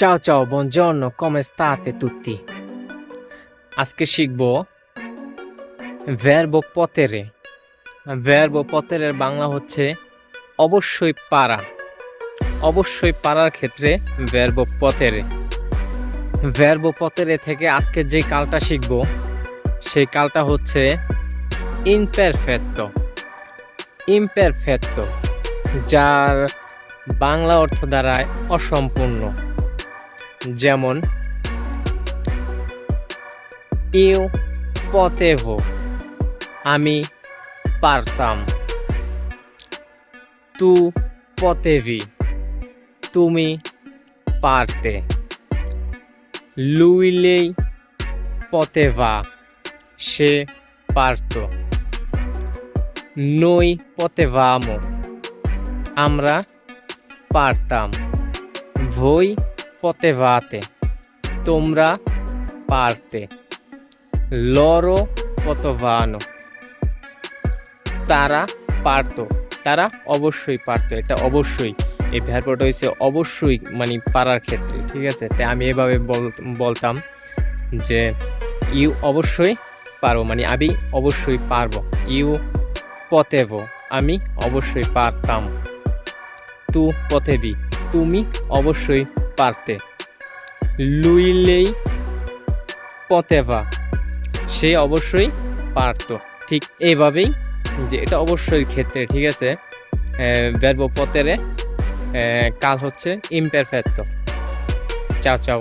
Ciao ciao, buongiorno, come state tutti? আজকে শিখব potere verbo potere এর বাংলা হচ্ছে অবশ্যই পারা অবশ্যই পারার ক্ষেত্রে verbo potere verbo potere থেকে আজকে যে কালটা শিখব সেই কালটা হচ্ছে imperfetto imperfetto যার বাংলা অর্থ দ্বারায় অসম্পূর্ণ যেমন, ইউ পতেভো আমি পারতাম। তু পতেভি তুমি পারতে। লুইলেই পতেভা সে পারত। নই পতেভামো আমরা পারতাম। ভই পতেভাতে তোমরা পারতে। লরো পতভানো তারা পারতো, তারা অবশ্যই পারতো, এটা অবশ্যই। এই ভ্যারপটা হয়েছে অবশ্যই মানে পারার ক্ষেত্রে, ঠিক আছে? তাই আমি এভাবে বল- বলতাম যে, ইউ অবশ্যই পারো মানে আমি অবশ্যই পারব। ইউ পতেভ আমি অবশ্যই পারতাম। তু পথেবি তুমি অবশ্যই পারতে। লুইলেই পতেভা, সে অবশ্যই পারত। ঠিক এইভাবেই যে এটা অবশ্যই ক্ষেত্রে, ঠিক আছে? ব্যর্ব পতেরে কাল হচ্ছে ইম্পারফেক্ট চাও চাও।